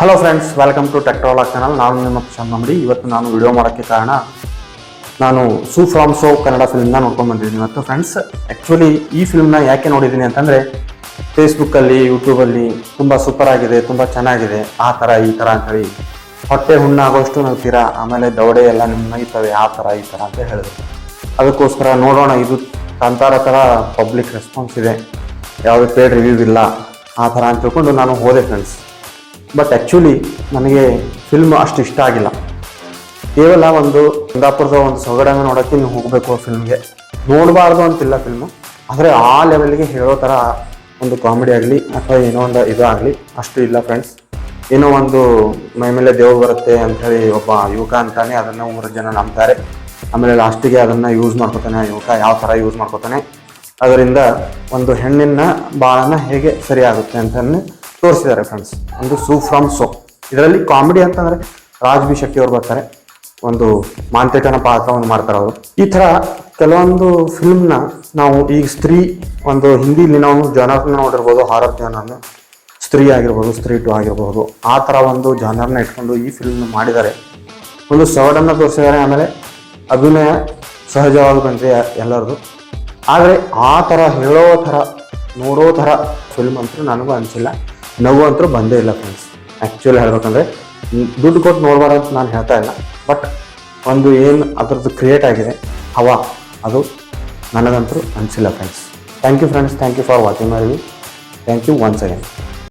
Hello friends welcome to ಟೆಕ್ಟ್ರಾಲಾಗ್ channel ನಾನು ನಿಮ್ಮ ಅಂಗಡಿ. ಇವತ್ತು ನಾನು ವಿಡಿಯೋ ಮಾಡೋಕ್ಕೆ ಕಾರಣ ನಾನು ಸೂ ಫ್ರಾಮ್ ಸೋ ಕನ್ನಡ ಫಿಲ್ಮ್ನ ನೋಡ್ಕೊಂಡು ಬಂದಿದ್ದೀನಿ. ಇವತ್ತು ಫ್ರೆಂಡ್ಸ್ ಆ್ಯಕ್ಚುಲಿ ಈ ಫಿಲ್ಮ್ನ ಯಾಕೆ ನೋಡಿದ್ದೀನಿ ಅಂತಂದರೆ ಫೇಸ್ಬುಕ್ಕಲ್ಲಿ ಯೂಟ್ಯೂಬಲ್ಲಿ ತುಂಬ ಸೂಪರ್ ಆಗಿದೆ, ತುಂಬ ಚೆನ್ನಾಗಿದೆ. ಆ ಥರ ಈ ಥರ ಅಂತೇಳಿ ಹೊಟ್ಟೆ ಹುಣ್ಣಾಗೋಷ್ಟು ನಗ್ತೀರಾ ಆಮೇಲೆ ದೌಡೆ ಎಲ್ಲ ನಿಮ್ಮ ನಗಿತವೆ ಆ ಥರ ಈ ಥರ ಅಂತ ಹೇಳಿದ್ರು. ಅದಕ್ಕೋಸ್ಕರ ನೋಡೋಣ, ಇದು ಕಾಂತಾರ ಥರ ಪಬ್ಲಿಕ್ ರೆಸ್ಪಾನ್ಸ್ ಇದೆ. ಯಾವುದೇ ಪೇಡ್ ರಿವ್ಯೂ ಇಲ್ಲ. ಆ ಥರ ಅಂತ ತಿಳ್ಕೊಂಡು ನಾನು ಹೋದೆ ಫ್ರೆಂಡ್ಸ್ ಬಟ್ ಆ್ಯಕ್ಚುಲಿ ನನಗೆ ಫಿಲ್ಮ್ ಅಷ್ಟು ಇಷ್ಟ ಆಗಿಲ್ಲ. ಕೇವಲ ಒಂದು ಕುಂದಾಪುರದ ಒಂದು ಸೊಗಡನ್ನು ನೋಡೋಕ್ಕೆ ನೀವು ಹೋಗಬೇಕು ಫಿಲ್ಮ್ಗೆ ನೋಡಬಾರ್ದು ಅಂತಿಲ್ಲ ಫಿಲ್ಮು ಆದರೆ ಆ ಲೆವೆಲ್ಗೆ ಹೇಳೋ ಥರ ಒಂದು ಕಾಮಿಡಿ ಆಗಲಿ ಅಥವಾ ಏನೋ ಒಂದು ಇದು ಆಗಲಿ ಅಷ್ಟು ಇಲ್ಲ ಫ್ರೆಂಡ್ಸ್ ಏನೋ ಒಂದು ಮೈ ಮೇಲೆ ದೇವ್ರು ಬರುತ್ತೆ ಅಂಥೇಳಿ ಒಬ್ಬ ಯುವಕ ಅಂತಾನೆ ಅದನ್ನು ಮೂರು ಜನ ನಂಬ್ತಾರೆ. ಆಮೇಲೆ ಲಾಸ್ಟಿಗೆ ಅದನ್ನು ಯೂಸ್ ಮಾಡ್ಕೋತಾನೆ ಆ ಯುವಕ, ಯಾವ ಥರ ಯೂಸ್ ಮಾಡ್ಕೋತಾನೆ. ಅದರಿಂದ ಒಂದು ಹೆಣ್ಣಿನ ಬಾಳನ್ನ ಹೇಗೆ ಸರಿಯಾಗುತ್ತೆ ಅಂತಂದು ತೋರಿಸಿದ್ದಾರೆ ಫ್ರೆಂಡ್ಸ್ ಒಂದು ಸೂ ಫ್ರಮ್ ಸೋ ಇದರಲ್ಲಿ ಕಾಮಿಡಿ ಅಂತಂದ್ರೆ ರಾಜ್ ಬಿ ಶೆಟ್ಟಿ ಅವರು ಬರ್ತಾರೆ. ಒಂದು ಮಾಂತ್ರಿಕನ ಪಾತ್ರವನ್ನು ಮಾಡ್ತಾರೆ ಅವರು. ಈ ಥರ ಕೆಲವೊಂದು ಫಿಲ್ಮ್ನ ನಾವು ಈಗ ಸ್ತ್ರೀ, ಒಂದು ಹಿಂದಿಲಿ ನಾವು ಜನರನ್ನ ನೋಡಿರ್ಬೋದು ಹಾರರ್ ಜನರನ್ನ. ಸ್ತ್ರೀ ಆಗಿರ್ಬೋದು, ಸ್ತ್ರೀ ಟು ಆಗಿರ್ಬೋದು. ಆ ಥರ ಒಂದು ಜಾನರ್ನ ಇಟ್ಕೊಂಡು ಈ ಫಿಲ್ಮ್ ಮಾಡಿದ್ದಾರೆ. ಒಂದು ಸವಡನ್ನು ತೋರಿಸಿದ್ದಾರೆ, ಆಮೇಲೆ ಅಭಿನಯ ಸಹಜವಾಗಿ ಬಂದ್ರೆ ಎಲ್ಲರದು. ಆದರೆ ಆ ಥರ ಹೇಳೋ ಥರ, ನೋಡೋ ಥರ ಫಿಲ್ಮ್ ಅಂತೂ ನನಗೂ ಅನಿಸಿಲ್ಲ. ನಗು ಅಂತೂ ಬಂದೇ ಇಲ್ಲ ಫ್ರೆಂಡ್ಸ್ ಆ್ಯಕ್ಚುಲಿ ಹೇಳ್ಬೇಕಂದ್ರೆ ದುಡ್ಡು ಕೊಟ್ಟು ನೋಡ್ಬಾರ ಅಂತ ನಾನು ಹೇಳ್ತಾ ಇಲ್ಲ. ಬಟ್ ಒಂದು ಏನು ಅದರದ್ದು ಕ್ರಿಯೇಟ್ ಆಗಿದೆ, ಹವಾ, ಅದು ನನಗಂತೂ ಅನಿಸಿಲ್ಲ friends thank you friends thank you for watching my review thank you once again